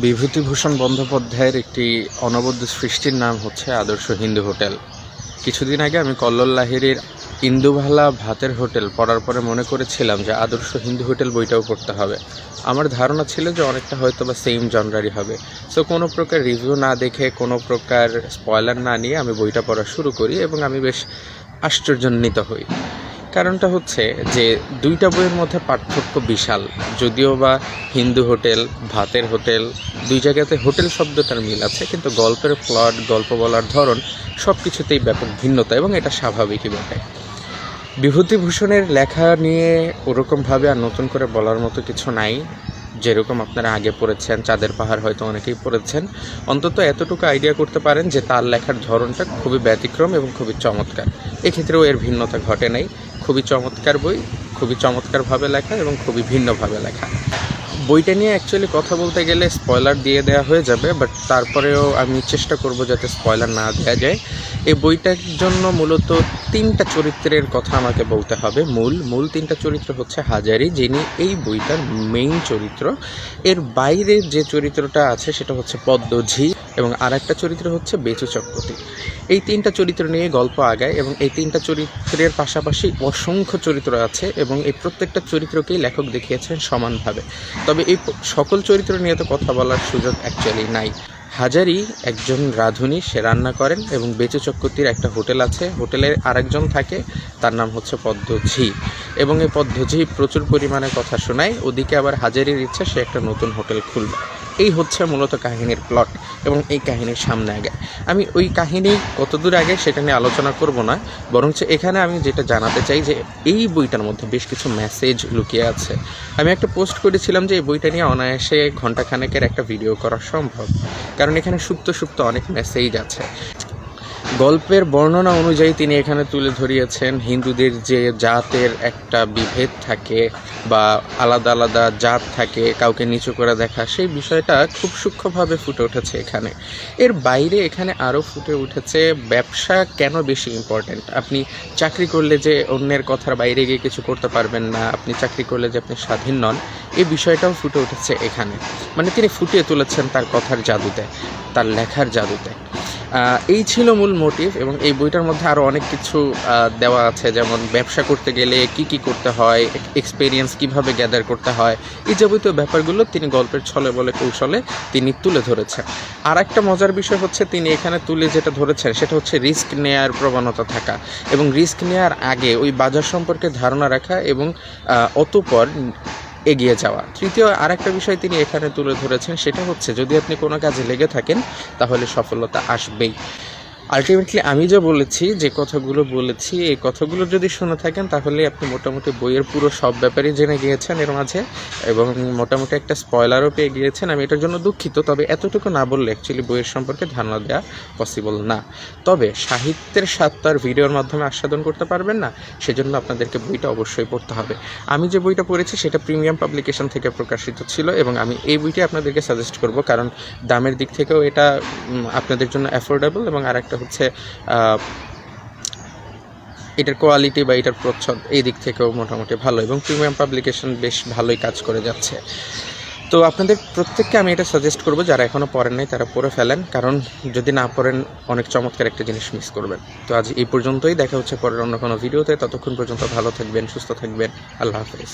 বিভূতিভূষণ বন্দ্যোপাধ্যায়ের একটি অনবদ্য সৃষ্টির নাম হচ্ছে আদর্শ হিন্দু হোটেল। কিছুদিন আগে আমি কল্লোল লাহিড়ির ইন্দুভালা ভাতের হোটেল পড়ার পরে মনে করেছিলাম যে আদর্শ হিন্দু হোটেল বইটাও পড়তে হবে। আমার ধারণা ছিল যে অনেকটা হয়তো বা সেম জনরারই হবে। সো কোনো প্রকার রিভিউ না দেখে, কোনো প্রকার স্পয়লার না নিয়ে আমি বইটা পড়া শুরু করি এবং আমি বেশ আশ্চর্যান্বিত হই। কারণটা হচ্ছে যে দুইটা বইয়ের মধ্যে পার্থক্য বিশাল। যদিও বা হিন্দু হোটেল, ভাতের হোটেল, দুই জায়গাতে হোটেল শব্দটার মিল আছে, কিন্তু গল্পের প্লট, গল্প বলার ধরন সব কিছুতেই ব্যাপক ভিন্নতা এবং এটা স্বাভাবিকই বটে। বিভূতিভূষণের লেখা নিয়ে ওরকমভাবে আর নতুন করে বলার মতো কিছু নাই। যেরকম আপনারা আগে পড়েছেন, চাঁদের পাহাড় হয়তো অনেকেই পড়েছেন। অন্তত এতটুকু আইডিয়া করতে পারেন যে তার লেখার ধরনটা খুবই ব্যতিক্রম এবং খুবই চমৎকার। এক্ষেত্রেও এর ভিন্নতা ঘটে নাই। খুবই চমৎকার বই, খুবই চমৎকারভাবে লেখা এবং খুবই ভিন্নভাবে লেখা। বইটা নিয়ে অ্যাকচুয়ালি কথা বলতে গেলে স্পয়লার দিয়ে দেওয়া হয়ে যাবে বাট তারপরেও আমি চেষ্টা করব যাতে স্পয়লার না দেওয়া যায়। এই বইটার জন্য মূলত তিনটা চরিত্রের কথা আমাকে বলতে হবে। মূল মূল তিনটা চরিত্র হচ্ছে হাজারি, যিনি এই বইটার মেইন চরিত্র। এর বাইরে যে চরিত্রটা আছে সেটা হচ্ছে পদ্মঝি। এবং আর একটা চরিত্র হচ্ছে বেচু চক্রবর্তী। এই তিনটা চরিত্র নিয়ে গল্প আগায় এবং এই তিনটা চরিত্রের পাশাপাশি অসংখ্য চরিত্র আছে এবং এই প্রত্যেকটা চরিত্রকেই লেখক দেখিয়েছেন সমানভাবে। তবে এই সকল চরিত্র নিয়ে তো কথা বলার সুযোগ অ্যাকচুয়ালি নাই। হাজারি একজন রাঁধুনি, সে রান্না করেন এবং বেচু চক্রবর্তীর একটা হোটেল আছে। হোটেলের আরেকজন থাকে, তার নাম হচ্ছে পদ্মঝি। এবং এই পদ্মঝি প্রচুর পরিমাণে কথা শোনায়, ওদিকে আবার হাজারির ইচ্ছা, সে একটা নতুন হোটেল খুলবে। এই হচ্ছে মূলত কাহিনীর প্লট এবং এই কাহিনীর সামনে আগে। আমি ওই কাহিনী কতদূর আগে সেটা নিয়ে আলোচনা করব না, বরঞ্চ এখানে আমি যেটা জানাতে চাই যে এই বইটার মধ্যে বেশ কিছু মেসেজ লুকিয়ে আছে। আমি একটা পোস্ট করেছিলাম যে এই বইটা নিয়ে অনায়াসে ঘন্টাখানেকের একটা ভিডিও করা সম্ভব, কারণ এখানে সুপ্ত সুপ্ত অনেক মেসেজ আছে। গল্পের বর্ণনা অনুযায়ী তিনি এখানে তুলে ধরিয়েছেন হিন্দুদের যে জাতের একটা বিভেদ থাকে বা আলাদা আলাদা জাত থাকে, কাউকে নিচু করে দেখা, সেই বিষয়টা খুব সূক্ষ্মভাবে ফুটে উঠেছে এখানে। এর বাইরে এখানে আরও ফুটে উঠেছে ব্যবসা কেন বেশি ইম্পর্ট্যান্ট আপনি চাকরি করলে যে অন্যের কথার বাইরে গিয়ে কিছু করতে পারবেন না, আপনি চাকরি করলে যে আপনি স্বাধীন নন এই বিষয়টাও ফুটে উঠেছে এখানে। মানে তিনি ফুটিয়ে তুলেছেন তার কথার জাদুতে, তার লেখার জাদুতে। এই ছিল মূল মোটিভ এবং এই বইটার মধ্যে আরও অনেক কিছু দেওয়া আছে, যেমন ব্যবসা করতে গেলে কি কি করতে হয় এক্সপেরিয়েন্স কীভাবে গ্যাদার করতে হয়, এই যাবতীয় ব্যাপারগুলো তিনি গল্পের ছলে বলে কৌশলে তিনি তুলে ধরেছেন। আর একটা মজার বিষয় হচ্ছে তিনি এখানে তুলে যেটা ধরেছেন, সেটা হচ্ছে রিস্ক নেয়ার প্রবণতা থাকা এবং রিস্ক নেয়ার আগে ওই বাজার সম্পর্কে ধারণা রাখা এবং অতঃপর এগিয়ে যাওয়া। তৃতীয় আরেকটা বিষয় তিনি এখানে তুলে ধরেছেন, সেটা হচ্ছে যদি আপনি কোনো কাজে লেগে থাকেন, তাহলে সফলতা আসবেই। আলটিমেটলি আমি যা বলেছি, যে কথাগুলো বলেছি, এই কথাগুলো যদি শুনে থাকেন, তাহলে আপনি মোটামুটি বইয়ের পুরো সব ব্যাপারে জেনে গিয়েছেন এর মাঝে, এবং মোটামুটি একটা স্পয়লারও পেয়ে গিয়েছেন। আমি এটার জন্য দুঃখিত, তবে এতটুকু না বললে অ্যাকচুয়ালি বইয়ের সম্পর্কে ধারণা দেওয়া পসিবল না। তবে সাহিত্যের স্বাদ ভিডিওর মাধ্যমে আস্বাদন করতে পারবেন না, সেজন্য আপনাদেরকে বইটা অবশ্যই পড়তে হবে। আমি যে বইটা পড়েছি, সেটা প্রিমিয়াম পাবলিকেশন থেকে প্রকাশিত ছিল, এবং আমি এই বইটি আপনাদেরকে সাজেস্ট করব, কারণ দামের দিক থেকেও এটা আপনাদের জন্য অ্যাফোর্ডেবল এবং আরেকটা হচ্ছে এটার কোয়ালিটি বা এটার প্রচ্ছদ এই দিক থেকেও মোটামুটি ভালো এবং প্রিমিয়াম পাবলিকেশন বেশ ভালোই কাজ করে যাচ্ছে। তো আপনাদের প্রত্যেককে আমি এটা সাজেস্ট করব, যারা এখনও পড়েন নাই তারা পড়ে ফেলেন, কারণ যদি না পড়েন অনেক চমৎকার একটা জিনিস মিস করবেন। তো আজ এই পর্যন্তই, দেখা হচ্ছে পরের অন্য কোনো ভিডিওতে ততক্ষণ পর্যন্ত ভালো থাকবেন, সুস্থ থাকবেন, আল্লাহ হাফেজ।